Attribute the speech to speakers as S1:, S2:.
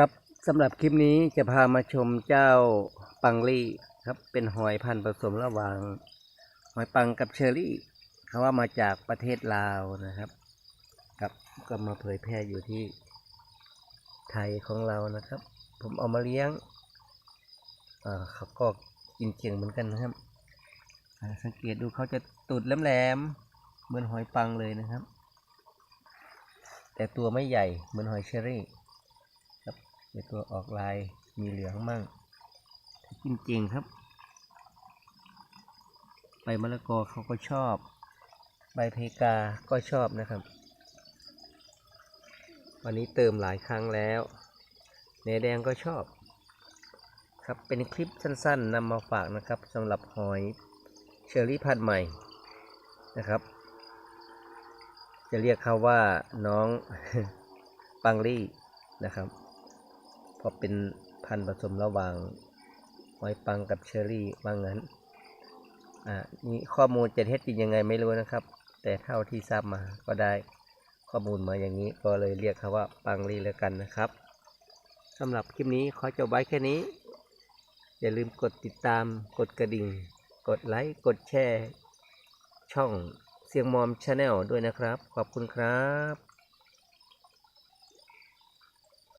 S1: ครับสำหรับคลิปนี้จะพามาชมเจ้าปังลี่ครับ เป็นหอยพันธุ์ผสมระหว่าง หอยปังกับเชอรี่เขาว่ามาจากประเทศลาวนะครับครับก็มาเผยแพร่อยู่ที่ไทยของเรานะครับ ผมเอามาเลี้ยงอ่าเขาก็กินเก่งเหมือนกันนะครับ สังเกตดูเขาจะตูดแหลมๆเหมือนหอยปังเลยนะครับ แต่ตัวไม่ใหญ่เหมือนหอยเชอรี่ ครับตัวออกลายมีเหลืองมั่งกินเก่งครับ ใบมะละกอเขาก็ชอบ ใบเพกาก็ชอบนะครับ วันนี้เติมหลายครั้งแล้วเนแดงก็ชอบ ครับเป็นคลิปสั้นๆนำมาฝากนะครับสำหรับหอยเชอรี่พันธุ์ใหม่นะครับ จะเรียกเขาว่าน้องปังลี่นะครับ เพราะเป็นพันธุ์ผสมระหว่างหอยปังกับเชอรี่ว่างั้น อ่านี่ข้อมูลจะเท็จจริงยังไงไม่รู้นะครับ แต่เท่าที่ทราบมาก็ได้ข้อมูลมาอย่างนี้ก็เลยเรียกเขาว่าปังลี่แล้วกันนะครับสำหรับคลิปนี้ขอจบไว้แค่นี้ อย่าลืมกดติดตามกดกระดิ่ง กดไลค์กดแชร์ ช่องเสียงมอมชาแนลด้วยนะครับ ขอบคุณครับ